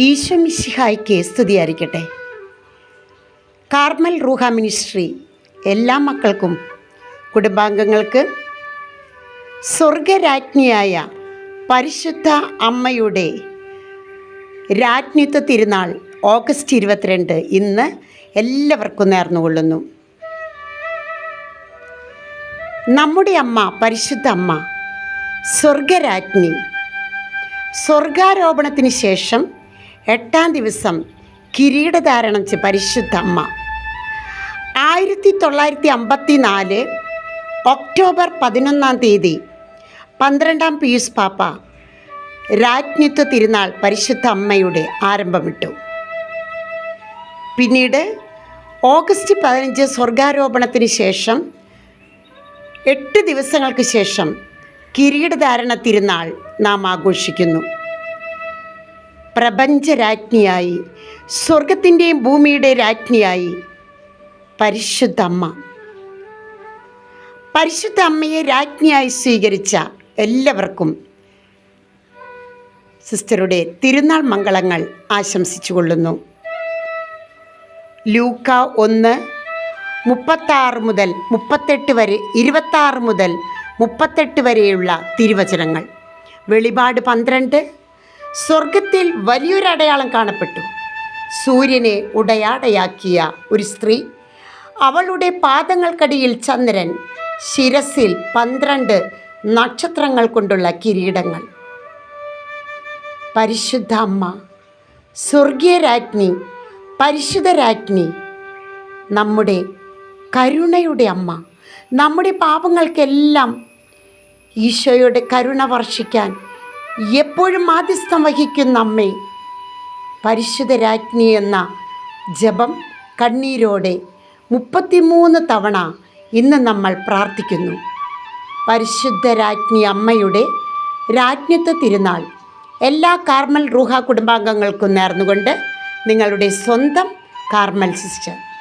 ഈശോ മിശിഹായ്ക്ക് സ്തുതിയായിരിക്കട്ടെ. കാർമൽ റൂഹ മിനിസ്ട്രി എല്ലാ മക്കൾക്കും കുടുംബാംഗങ്ങൾക്ക് സ്വർഗരാജ്ഞിയായ പരിശുദ്ധ അമ്മയുടെ രാജ്ഞിത്വ തിരുനാൾ ഓഗസ്റ്റ് ഇരുപത്തിരണ്ട് ഇന്ന് എല്ലാവർക്കും നേർന്നുകൊള്ളുന്നു. നമ്മുടെ അമ്മ പരിശുദ്ധ അമ്മ സ്വർഗരാജ്ഞി സ്വർഗാരോപണത്തിന് ശേഷം എട്ടാം ദിവസം കിരീടധാരണം ചെയ്ത പരിശുദ്ധ അമ്മ. ആയിരത്തി തൊള്ളായിരത്തി അമ്പത്തി നാല് ഒക്ടോബർ പതിനൊന്നാം തീയതി പന്ത്രണ്ടാം പീയൂസ് പാപ്പ രാജ്ഞിത്വ തിരുനാൾ പരിശുദ്ധ അമ്മയുടെ ആരംഭമിട്ടു. പിന്നീട് ഓഗസ്റ്റ് പതിനഞ്ച് സ്വർഗാരോപണത്തിന് ശേഷം എട്ട് ദിവസങ്ങൾക്ക് ശേഷം കിരീടധാരണ തിരുനാൾ നാം ആഘോഷിക്കുന്നു. പ്രപഞ്ചരാജ്ഞിയായി. സ്വർഗത്തിന്റെയും ഭൂമിയുടെ രാജ്ഞിയായി. പരിശുദ്ധ അമ്മ പരിശുദ്ധ അമ്മയെ രാജ്ഞിയായി സ്വീകരിച്ച എല്ലാവർക്കും സിസ്റ്ററുടെ തിരുനാൾ മംഗളങ്ങൾ ആശംസിച്ചുകൊള്ളുന്നു. ലൂക്ക ഒന്ന് മുപ്പത്താറ് മുതൽ മുപ്പത്തെട്ട് വരെ ഇരുപത്താറ് മുതൽ മുപ്പത്തെട്ട് വരെയുള്ള തിരുവചനങ്ങൾ. വെളിപാട് പന്ത്രണ്ട് സ്വർഗത്തിൽ വലിയൊരു അടയാളം കാണപ്പെട്ടു. സൂര്യനെ ഉടയാടയാക്കിയ ഒരു സ്ത്രീ അവളുടെ പാദങ്ങൾക്കടിയിൽ ചന്ദ്രൻ ശിരസിൽ പന്ത്രണ്ട് നക്ഷത്രങ്ങൾ കൊണ്ടുള്ള കിരീടങ്ങൾ. പരിശുദ്ധ അമ്മ സ്വർഗീയ രാജ്ഞി പരിശുദ്ധ രാജ്ഞി നമ്മുടെ കരുണയുടെ അമ്മ നമ്മുടെ പാപങ്ങൾക്കെല്ലാം ഈശോയുടെ കരുണ വർഷിക്കാൻ എപ്പോഴും മാധ്യസ്ഥം വഹിക്കുന്ന അമ്മേ പരിശുദ്ധ രാജ്ഞി എന്ന ജപം കണ്ണീരോടെ മുപ്പത്തിമൂന്ന് തവണ ഇന്ന് നമ്മൾ പ്രാർത്ഥിക്കുന്നു. പരിശുദ്ധ രാജ്ഞി അമ്മയുടെ രാജ്ഞത്വ തിരുനാൾ എല്ലാ കാർമൽ റൂഹ കുടുംബാംഗങ്ങൾക്കും നേർന്നുകൊണ്ട് നിങ്ങളുടെ സ്വന്തം കാർമൽ സിസ്റ്റർ